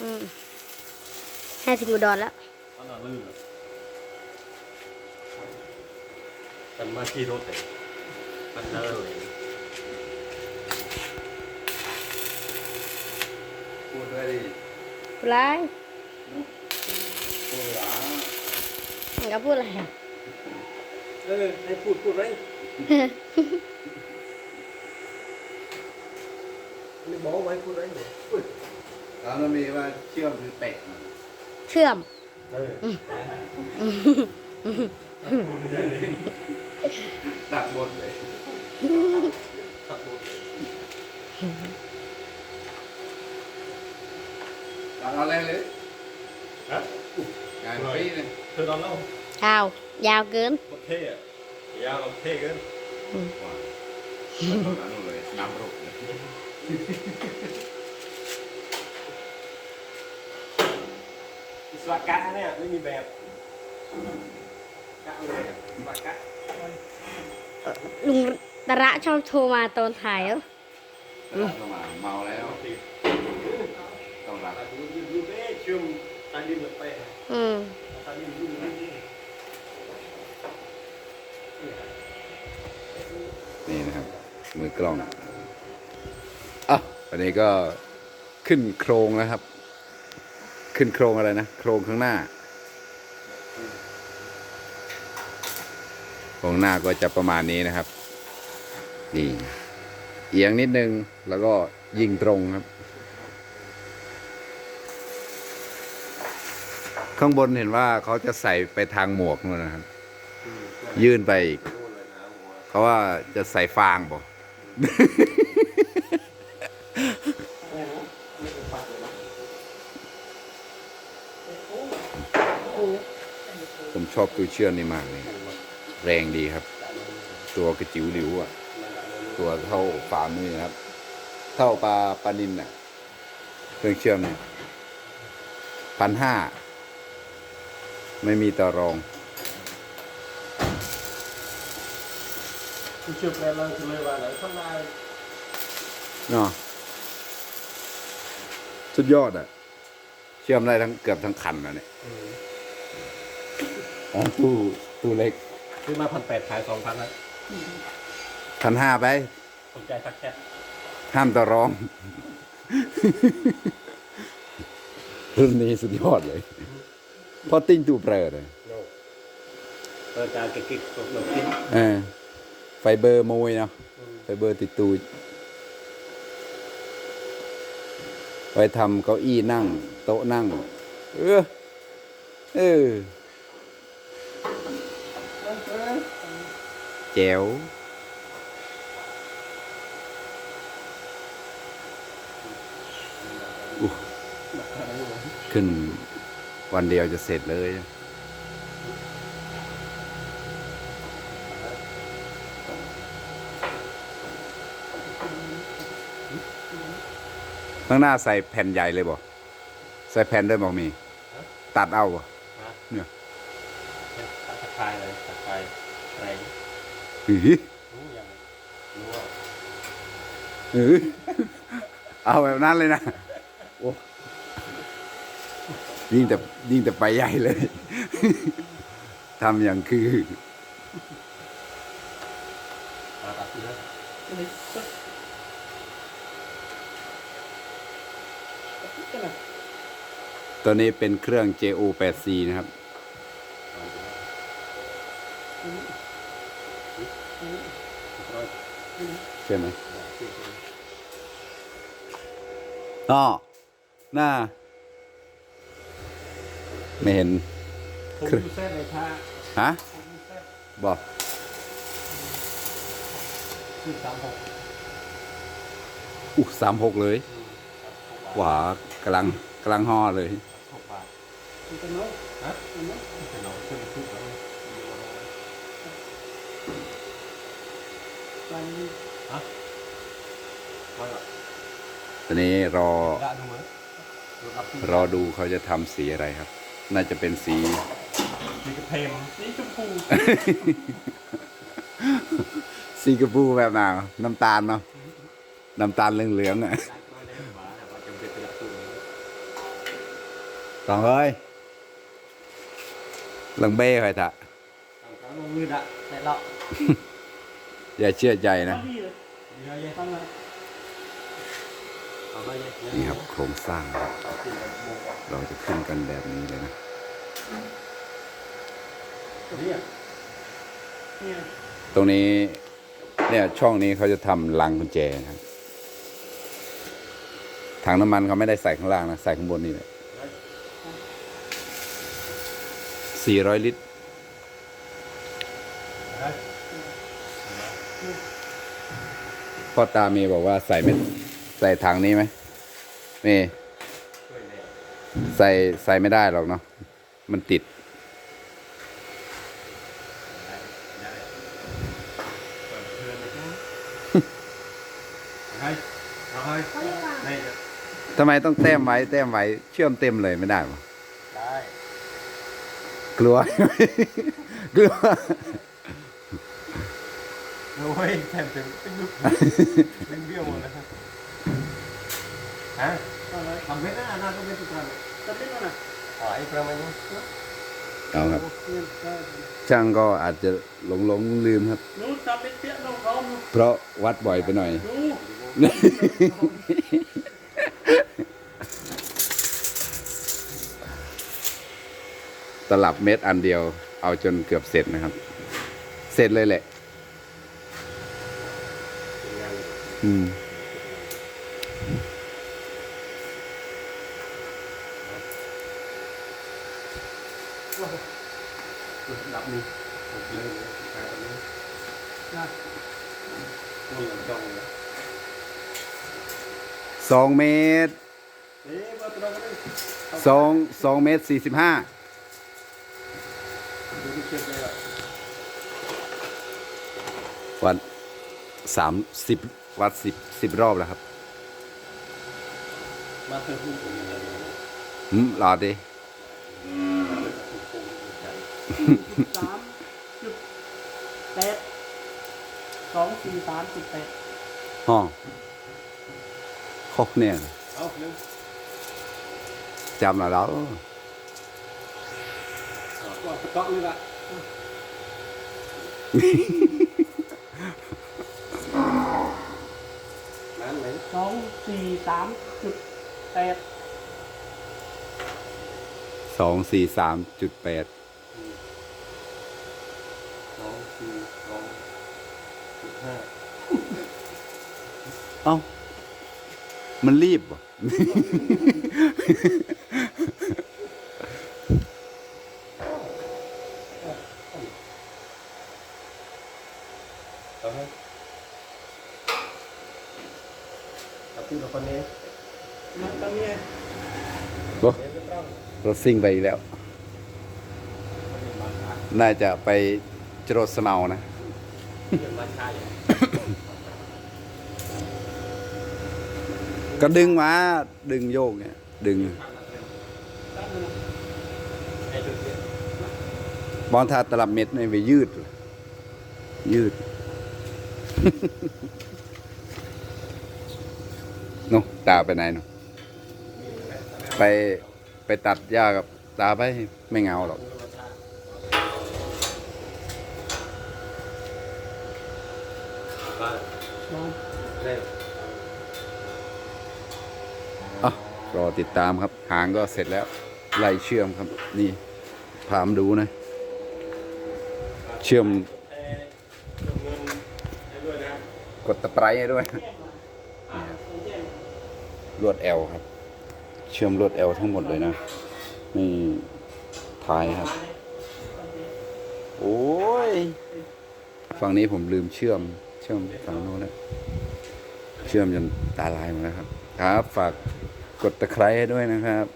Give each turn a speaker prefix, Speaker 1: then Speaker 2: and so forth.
Speaker 1: อืมให้ถึงอุดรแล้ว
Speaker 2: มันน่าลื่นอะมันมาขี่รถเลยมันเดินเลย
Speaker 3: พูดด้วยดิ
Speaker 1: พูดไร
Speaker 3: พูดหลา
Speaker 1: มันก็พูดอะไรอะ
Speaker 2: เออให้พูดพูดไรไม่บอกไว้พูดไรเนี่ย
Speaker 3: แล้วมันมีว่าเชื่อมคือเป็ดน่ะ
Speaker 1: เชื่อม
Speaker 2: เออ
Speaker 3: ตักบดเลย
Speaker 2: ขับรถ
Speaker 3: ตักเอาอะไรเลย
Speaker 2: ฮะ
Speaker 3: งานปีเลย
Speaker 2: เธอนอนเล่ายา
Speaker 1: วยาวเกิน
Speaker 2: โคตรเท่อะยาวเท่เกิน
Speaker 3: ว้าวตอนนั้นเลยน้ำรุกเลย
Speaker 2: อิสระกะเนี่ยไม่มีแบบกะเลยอะอิสระกะ
Speaker 1: ลุงตระชอบโทรมาตอนถ่ายแล้ว
Speaker 3: ตลาดเข้ามาเมาแล้ว
Speaker 2: ต้
Speaker 3: องรับ
Speaker 2: แต่ดูดูดูเด้เชื่อมตาดินลงไป
Speaker 1: อืม
Speaker 2: ตาดินดูดูดู
Speaker 3: นี่นะครับ มือกล้องอะวันนี้ก็ขึ้นโครงแล้วครับ ขึ้นโครงอะไรนะ โครงข้างหน้า โครงหน้าก็จะประมาณนี้นะครับ นี่ เอียงนิดนึงแล้วก็ยิงตรงครับ ข้างบนเห็นว่าเขาจะใส่ไปทางหมวกนู่นนะครับ ยื่นไปอีก
Speaker 2: เลยนะว
Speaker 3: เขาว่าจะใส่ฟางบ่
Speaker 2: ไม่รู้ไม่เป็นปากเลยนะ
Speaker 3: ผม ชอบตัวเชือกนี่มากเลยแรงดีครับ ตัวกระจิ๋วหลิวอะ ตัวเท่าฝ่ามือครับ เท่าปลาปลานินอะเครื่องเชื่อมเนี่ยพันห้าไม่มีต่อรอง
Speaker 2: คุณเชื่อแปลเราจะเลยว่าไหนข้างใน
Speaker 3: เนาะสุดยอดอะ เชื่อมได้ทั้งเกือบทั้งคันนะเนี่ยอ๋อ ตู้ตู้เล็ก
Speaker 2: ซื้อมาพันแปดขายสองพันนะ
Speaker 3: พันห้าไป
Speaker 2: สนใจสักแค่
Speaker 3: ห้ามต่อรอง รุ่นนี้สุดยอดเลยเพราะติ้งตูเปรเลย
Speaker 2: โน่เปิดการเก็บกิ๊กตกหลบทิ้ง
Speaker 3: เออไฟเบอร์มวยเนาะไฟเบอร์ติดตูดไว้ทำเก้าอี้นั่ง โต๊ะนั่ง เออ เออ แจ๋วอุ๊ยขึ้นวันเดียวจะเสร็จเลย ข้างหน้าใส่แผ่นใหญ่เลยบ่ใส่แผ่นด้วยบอกมี ตัดเอาบ่
Speaker 2: ฮะ
Speaker 3: เนี่ย
Speaker 2: เป็นตะไคร้เลยตะไคร้อะไร
Speaker 3: หือ
Speaker 2: รู้ยังรู้ว่า
Speaker 3: หือเอาแบบนั้นเลยนะโอ้ยิ่งแต่ยิ่งแต่ไปใหญ่เลยทำอย่างคือ
Speaker 2: ตัดทีละอันนี้ปึ๊บ
Speaker 3: ตัวนี้เป็นเครื่อง JO8C นะครับ ใช่ไหมอ๋อหน้า ไม่เห็น
Speaker 2: ผมอยู่เส้นในท่า
Speaker 3: ฮะ
Speaker 2: ผมอยู่เส้น
Speaker 3: บอก
Speaker 2: คือสามหก
Speaker 3: อุ๊สามหกเลยหวากำลังกำลังห่อเลย ตอนนี้รอ
Speaker 2: ได้ดูมั้ยดูรับที่
Speaker 3: รอดูเขาจะทำสีอะไรครับ น่าจะเป็นสี
Speaker 2: สีกระเพมสีชมพู
Speaker 3: สีกระปูแบบไหนน้ำตาลเนาะน้ำตาลเหลืองๆอะ
Speaker 2: ได้มาได้หมาแต่ว่าจำเป็นจะรับตัวนี้
Speaker 3: ต้องเฮ้ยลังเบ้ใครตะ
Speaker 2: ทางเขาลงมือดะแต่เรา
Speaker 3: อย่าเชื่อใจนะ
Speaker 2: นี่
Speaker 3: ครับโครงสร้าง
Speaker 2: เรา
Speaker 3: จะขึ้นกันแบบนี้เลยนะตรงนี้เนี่ยช่องนี้เขาจะทำลังกุญแจนะถังน้ำมันเขาไม่ได้ใส่ข้างล่างนะ ใส่ข้างบนนี่แหละสี่ร้อยลิตร พ่อตาเมย์บอกว่าใส่ไม่ใส่ถังนี้ไหมเมย์
Speaker 2: ช่วยแน่
Speaker 3: ใส่ใส่ไม่ได้หรอกเนาะมันติด
Speaker 2: ได้เปิดเพื่อนเลยครับเอาให้เอาให้นี่
Speaker 3: ทำไมต้องแต้มไว้แต้มไว้เชื่อมเต็มเลยไม่ได้หรอ
Speaker 2: ได้
Speaker 3: กลัว กลัว
Speaker 2: โอ้ยแถมเป็นเป็นลูกเป็นเบี้ยวหมดเลยครับฮะทำไม่ได้นะต้องเป็นทุกครั้ง
Speaker 4: Tapi mana?
Speaker 2: อ๋อไอ้ประมาณนี้
Speaker 3: เอาครับ
Speaker 4: Yang tadi.
Speaker 3: ช่างก็อาจจะหลงหลงลืมครับ
Speaker 4: Nu sampai tiap dong kau nu.
Speaker 3: เพราะวัดบ่อยไปหน่อย
Speaker 4: Nu.
Speaker 3: ตลับเม็ดอันเดียว เอาจนเกือบเสร็จนะครับ เสร็จเลยแหละ อืม
Speaker 2: ดับนี่หมดเลยไปตรงนี้
Speaker 4: Nah,
Speaker 2: นี่มันจ้องเลย
Speaker 3: สองเมตร
Speaker 2: เอ๊ะว่าตรงนี้
Speaker 3: สองสองเมตรสี่สิบห้า
Speaker 2: ดูที่เช็คเลยอะ
Speaker 3: วัด สามสิบวัดสิบสิบรอบแล้วครับ
Speaker 2: มาเติมหุ้นผมเลย
Speaker 3: อืมรอดิ
Speaker 4: sám chục tết. Sóng xì tám chục tết.
Speaker 3: ห้องครบเนี่ย
Speaker 2: เอาเร็ว
Speaker 3: จำแล้วแล้ว
Speaker 2: ก็สต๊อกเลยละ นั่นไหน
Speaker 4: Sóng xì tám chục tết.
Speaker 3: สองสี่สามจุดแปด
Speaker 2: สองสี่สองสิบห้า
Speaker 3: เอ้า มันรีบว่ะ
Speaker 2: เอา ให้เอาตีละคนนี้
Speaker 4: Macam ni.
Speaker 3: โอ้
Speaker 2: เดี๋ยวจะต้อง
Speaker 3: รถซิ่งไปอีกแล้ว
Speaker 2: มาช้า
Speaker 3: น่าจะไปจรดสเนานะ
Speaker 2: เดี๋ยวมาช้าอย่าง
Speaker 3: ก็ดึงมา ดึงโยกเนี่ย ดึง
Speaker 2: ไอ้จุดเนี้ย
Speaker 3: บอลทาตลับเม็ดเนี่ยไปยืด ยืดเนอะตาไปไหนเนอะไปไปตัดหญ้ากับตาไปไม่เหงาหรอก
Speaker 2: บ้าน
Speaker 4: Sóng.
Speaker 2: เร็ว
Speaker 3: อะรอติดตามครับ หางก็เสร็จแล้วไล่เชื่อมครับ นี่พามดูนะ เชื่อม
Speaker 2: เอ่อจงเงินให้ด้วยนะ
Speaker 3: กดตะไคร้ให้ด้วย ลวดแอลครับ เชื่อมลวดแอลทั้งหมดเลยนะนี่ท้ายครับ โอ้ยฝั่งนี้ผมลืมเชื่อม เชื่อมฝั่งโน้นนะเชื่อมจนตาลายหมดแล้วครับ ครับ ฝากกดตะไคร้ด้วยนะครับ